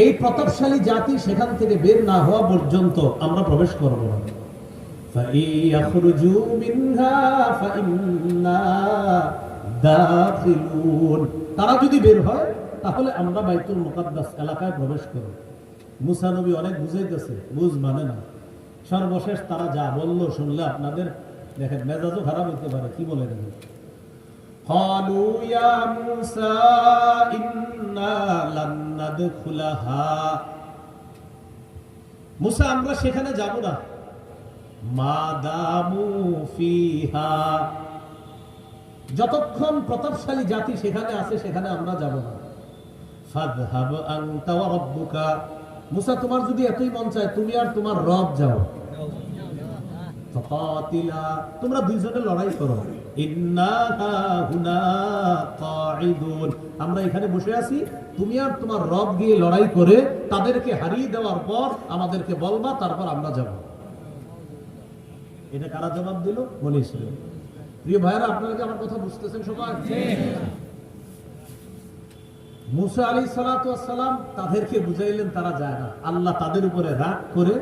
এই প্রতাপশালী জাতি সেখান থেকে বের না হওয়া পর্যন্ত আমরা প্রবেশ করব না। তারা যদি বের হয়, তাহলে আমরা বাইতুল মোকাদ্দাস এলাকায় প্রবেশ করব। মুসানবী অনেক বুঝাইতেছে, বুঝ মানে না। সর্বশেষ তারা যা বলল শুনলে আপনাদের দেখেন মেজাজও খারাপ হতে পারে, কি বলে দেবেন قالوا يا موسى إنا لن ندخلها মুসা আমরা সেখানে যাব না মা দামু ফিহা যতক্ষণ প্রতাপশালী জাতি সেখানে আছে সেখানে আমরা যাব না ফাদহাব আনতা ওয়া রাব্বুকা মুসা তোমার যদি এতই মন চায় তুমি আর তোমার রব যাও ফাকাতিলা তোমরা দুইজনে লড়াই করো ইন্না হুনা কাঈদুন আমরা এখানে বসে আছি। তুমি আর তোমার রব গিয়ে লড়াই করে তাদেরকে হারিয়ে দেওয়ার পর আমাদেরকে বলবা তারপর আমরা যাব। এটা কারা জবাব দিল? বলে ইসরায়েল প্রিয় ভাইরা আপনারা কি আমার কথা বুঝতেছেন সবাই? মুসা আলী সালাম তাদেরকে বুঝাইলেন তারা যায় না। আল্লাহ তাদের উপরে রাগ করে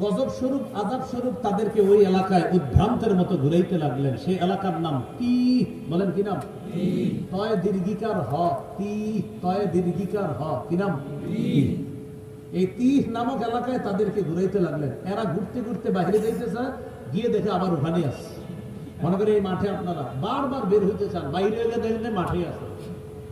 গজব স্বরূপ আজাব স্বরূপ তাদেরকে ওই এলাকায় উদ্ভ্রান্তের মতো ঘুরাইতে লাগলেন। সেই এলাকার নাম তি বলেন কি নাম? তয় দীর্ঘিকার হ, তি, তয় দীর্ঘিকার হ, কি নাম? এই তিহ নামক এলাকায় তাদেরকে ঘুরাইতে লাগলেন। এরা ঘুরতে ঘুরতে বাইরে যাইতেছে, গিয়ে দেখে আবার ওখানে আসছে। মনে করে এই মাঠে আপনারা বারবার বের হইতে চান, বাইরে এলে দেখলে মাঠে আসে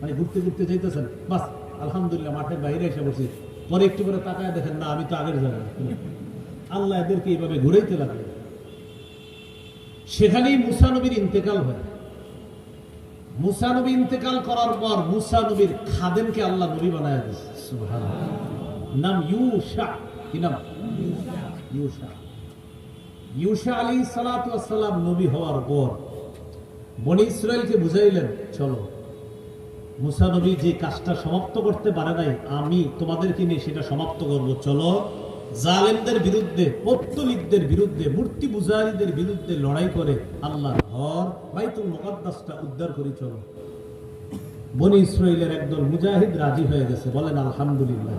মানে ঘুরতে ঘুরতে যাইতেছেন, বাস আলহামদুলিল্লাহ মাঠের বাইরে এসে বসি। পরে একটু করে তাকায় দেখেন, না, আমি তো আগের জায়গায়। আল্লাহ এদেরকে এইভাবে ঘুরাইতে লাগলেন। সেখানেই মুসা নবীর ইন্তেকাল হয়। মুসা নবী ইন্তেকাল করার পর মুসা নবীর খাদেমকে আল্লাহ নবী বানায় নাম কি নাম? আলী সালাম নবী হওয়ার পর ইসরায়েলকে বুঝাইলেন, চলো, মুসা নবী যে কাজটা সমাপ্ত করতে পারে নাই, আমি তোমাদেরকে নিয়ে সেটা সমাপ্ত করব। চলো জালেমদের বিরুদ্ধে, পত্তলিকদের বিরুদ্ধে, মূর্তি পূজারীদের বিরুদ্ধে লড়াই করে আল্লাহর ঘর বাইতুল মুকদ্দাসটা উদ্ধার করি চলো। বনি ইসরায়েলের একদল মুজাহিদ রাজি হয়ে গেছে, বলেন আলহামদুলিল্লাহ।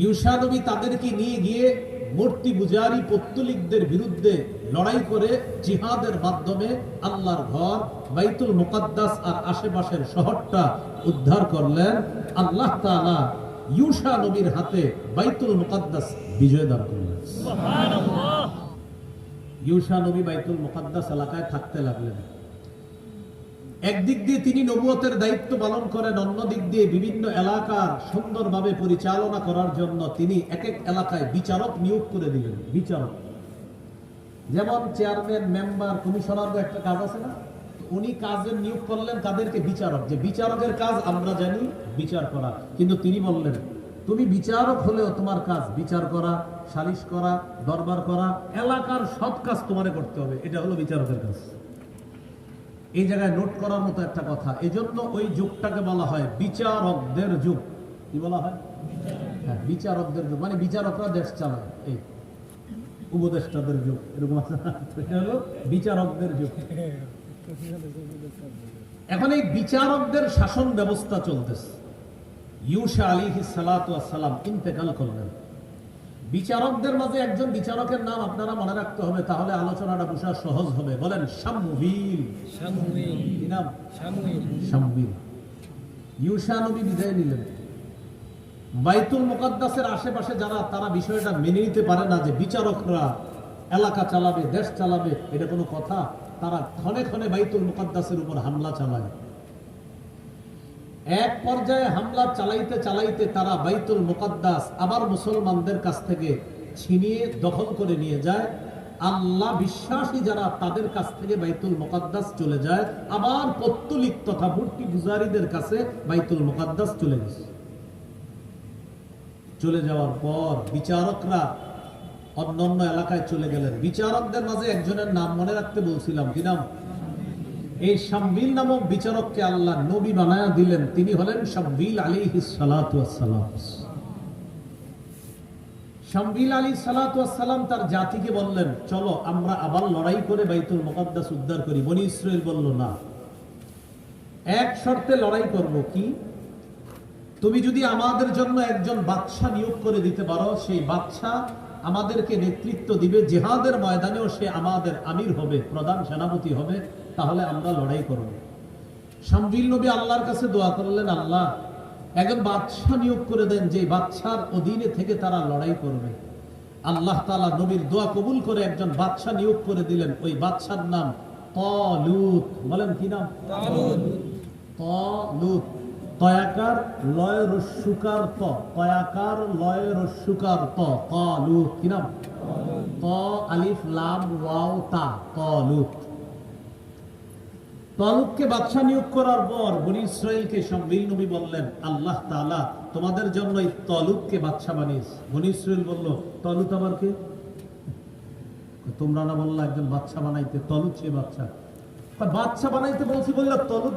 ইউসা নবী তাদেরকে নিয়ে গিয়ে মূর্তি পূজারী, পত্তলিকদের বিরুদ্ধে লড়াই করে জিহাদের মাধ্যমে আল্লাহর ঘর বাইতুল মুকাদ্দাস আর আশেপাশের শহরটা উদ্ধার করলেন। আল্লাহ তাআলা ইউসা নবীর হাতে বাইতুল মুকাদ্দাস বিজয় দান করলেন। ইউসা নবী বাইতুল মুকাদ্দাস এলাকায় থাকতে লাগলেন। একদিক দিয়ে তিনি নবুয়তের দায়িত্ব পালন করেন অন্য দিক দিয়ে বিভিন্ন এলাকার সুন্দরভাবে পরিচালনা করার জন্য তিনি এক এক এলাকায় বিচারক নিয়োগ করে দিলেন। বিচারক। যেমন চেয়ারম্যান মেম্বার কমিশনার একটা কাজ আছে না? উনি কাজের নিয়োগ করলেন তাদেরকে বিচারক। যে বিচারকের কাজ আমরা জানি, বিচার করা। কিন্তু তিনি বললেন, তুমি বিচারক হলেও তোমার কাজ বিচার করা, সালিশ করা, দরবার করা, এলাকার সব কাজ তোমারে করতে হবে। এটা হলো বিচারকের কাজ। এই জায়গায় নোট করার মতো একটা কথা। এই জন্য ওই যুগটাকে বলা হয় বিচারকদের যুগ। কি বলা হয়? হ্যাঁ বিচারকদের যুগ। মানে বিচারকরা দেশ চালায়। এই উপদেষ্টাদের যুগ। এরকম এটা হলো বিচারকদের যুগ। এখন এই বিচারকদের শাসন ব্যবস্থা চলতেছে। ইউসা আলী সালাম ইন্তেকাল করলেন। বিচারকদের মাঝে একজন বিচারকের নাম আপনারা মনে রাখতে হবে তাহলে আলোচনাটা বোঝা সহজ হবে। বলেন শামুহিল। শামুহিল। ইউসা নবী বিদায় নিলেন। বাইতুল মুকাদ্দাসের আশেপাশে যারা তারা বিষয়টা মেনে নিতে পারে না যে বিচারকরা এলাকা চালাবে দেশ চালাবে এটা কোনো কথা? তারা ক্ষণে ক্ষণে বাইতুল মুকাদ্দাসের উপর হামলা চালায়। এক পর্যায়ে হামলা চালাইতে চালাইতে তারা বাইতুল মুকাদ্দাস আবার মুসলমানদের কাছ থেকে ছিনিয়ে দখল করে নিয়ে যায়। আল্লাহ বিশ্বাসী যারা তাদের কাছ থেকে বাইতুল মুকাদ্দাস চলে যায়। আবার পত্তলিক তথা মূর্তি পূজারীদের কাছে বাইতুল মুকাদ্দাস চলে গেছে। চলে যাওয়ার পর বিচারকরা অন্যান্য এলাকায় চলে গেলেন। বিচারকদের মাঝে একজনের নাম মনে রাখতে বলছিলাম, কি নাম? এই শাম্বিল নামক বিচারককে আল্লাহ নবী বানায়া দিলেন। তিনি হলেন শাম্বিল আলী সালাম শাম্বিল আলী সালাম তার জাতিকে বললেন, চলো, আমরা আবার লড়াই করে বাইতুল মুকাদ্দাস উদ্ধার করি। বনি ইসরায়েল বলল, না। এক শর্তে লড়াই করব কি? তুমি যদি আমাদের জন্য একজন বাদশা নিয়োগ করে দিতে পারো, সেই বাদশা আমাদেরকে নেতৃত্ব দিবে জেহাদের ময়দানেও সে আমাদের আমির হবে প্রধান সেনাপতি হবে তাহলে আমরা লড়াই করব। শামবিল নবী আল্লাহর কাছে দোয়া করলেন আল্লাহ একজন বাদশাহ নিয়োগ করে দেন যে বাদশার অধীনে থেকে তারা লড়াই করবে। আল্লাহ তাআলা নবীর দোয়া কবুল করে একজন বাদশাহ নিয়োগ করে দিলেন ওই বাদশার নাম তলুত। বলেন কি নাম? তলুত। তয়াকার লয় রস্যুকার ত, তয়াকার লয় রস্যুকার ত তলুত কি নাম? ত, আলিফ, লাম, ওয়াও, তা তলুত তলুককে বাদশা নিয়োগ করার পর বনি ইসরায়েলকে সম্বিল নবী বললেন, আল্লাহ তাআলা তোমাদের জন্য এই তলুককে বাদশা বানিয়েছে। বনি ইসরায়েল বলল তলুত আবার কে তোমরা না বললা একজন বাচ্চা বানাইতে তলুত সে বাচ্চা বাচ্চা বানাইতে বলছি বললে তলুত